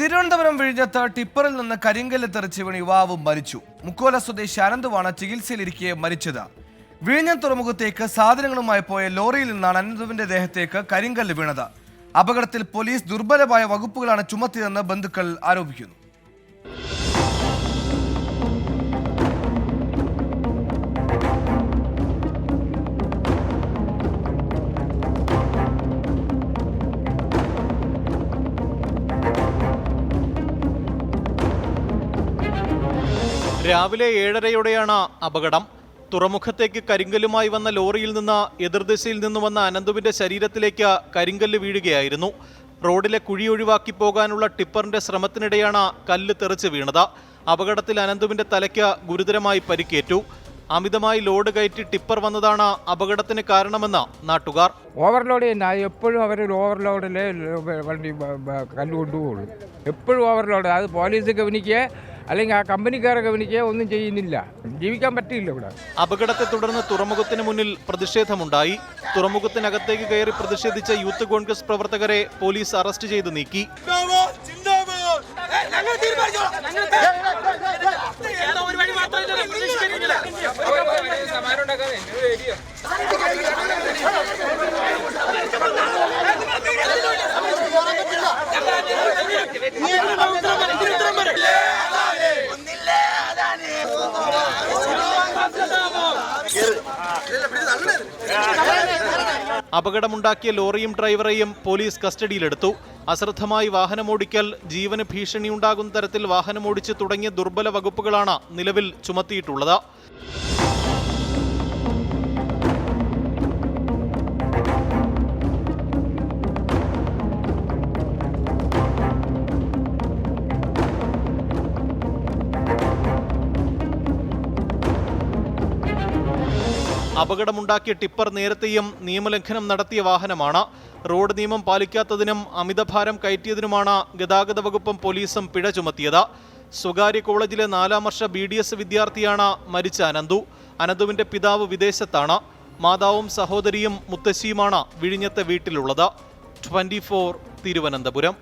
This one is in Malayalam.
തിരുവനന്തപുരം വിഴിഞ്ഞത്ത് ടിപ്പറിൽ നിന്ന് കരിങ്കല്ല് തെറിച്ച് വീണ് യുവാവ് മരിച്ചു. മുക്കോല സ്വദേശി അനന്തുവാണ് ചികിത്സയിലിരിക്കെ മരിച്ചത്. വിഴിഞ്ഞം തുറമുഖത്തേക്ക് സാധനങ്ങളുമായി പോയ ലോറിയിൽ നിന്നാണ് അനന്തുവിന്റെ ദേഹത്തേക്ക് കരിങ്കല്ല് വീണത്. അപകടത്തിൽ പോലീസ് ദുർബലമായ വകുപ്പുകളാണ് ചുമത്തിയതെന്ന് ബന്ധുക്കൾ ആരോപിക്കുന്നു. രാവിലെ ഏഴരയോടെയാണ് അപകടം. തുറമുഖത്തേക്ക് കരിങ്കല്ലുമായി വന്ന ലോറിയിൽ നിന്ന് എതിർദിശയിൽ നിന്ന് വന്ന അനന്തുവിന്റെ ശരീരത്തിലേക്ക് കരിങ്കല്ല് വീഴുകയായിരുന്നു. റോഡിലെ കുഴി ഒഴിവാക്കി പോകാനുള്ള ടിപ്പറിന്റെ ശ്രമത്തിനിടെയാണ് കല്ല് തെറിച്ച് വീണത്. അപകടത്തിൽ അനന്തുവിന്റെ തലയ്ക്ക് ഗുരുതരമായി പരിക്കേറ്റു. അമിതമായി ലോഡ് കയറ്റി ടിപ്പർ വന്നതാണ് അപകടത്തിന് കാരണമെന്ന് നാട്ടുകാർ. ഓവർലോഡ് തന്നെ എപ്പോഴും അവർ ഓവർലോഡിലെ വണ്ടി കല്ല് കൊണ്ടുപോകുള്ളൂ. എപ്പോഴും ഓവർലോഡ് അത് പോലീസ് ഗവനിക്കുക അല്ലെങ്കിൽ ആ കമ്പനിക്കാരെ ഗവനിക്കുക ഒന്നും ചെയ്യുന്നില്ല. ജീവിക്കാൻ പറ്റില്ല ഇവിടെ. അപകടത്തെ തുടർന്ന് തുറമുഖത്തിന് മുന്നിൽ പ്രതിഷേധമുണ്ടായി. തുറമുഖത്തിനകത്തേക്ക് കയറി പ്രതിഷേധിച്ച യൂത്ത് കോൺഗ്രസ് പ്രവർത്തകരെ പോലീസ് അറസ്റ്റ് ചെയ്ത് നീക്കി. അപകടമുണ്ടാക്കിയ ലോറിയും ഡ്രൈവറെയും പോലീസ് കസ്റ്റഡിയിലെടുത്തു. അശ്രദ്ധമായി വാഹനമോടിക്കൽ ജീവന് ഭീഷണിയുണ്ടാകുന്ന തരത്തിൽ വാഹനമോടിച്ച് തുടങ്ങിയ ദുർബല വകുപ്പുകളാണ് നിലവിൽ ചുമത്തിയിട്ടുള്ളത്. അപകടമുണ്ടാക്കിയ ടിപ്പർ നേരത്തെയും നിയമലംഘനം നടത്തിയ വാഹനമാണ്. റോഡ് നിയമം പാലിക്കാത്തതിനും അമിതഭാരം കയറ്റിയതിനുമാണ് ഗതാഗത വകുപ്പും പോലീസും പിഴ ചുമത്തിയത്. സ്വകാര്യ കോളേജിലെ നാലാം വർഷ ബി ഡി എസ് വിദ്യാർത്ഥിയാണ് മരിച്ച അനന്തു. അനന്തുവിന്റെ പിതാവ് വിദേശത്താണ്. മാതാവും സഹോദരിയും മുത്തശ്ശിയുമാണ് വിഴിഞ്ഞത്തെ വീട്ടിലുള്ളത്. ട്വന്റി തിരുവനന്തപുരം.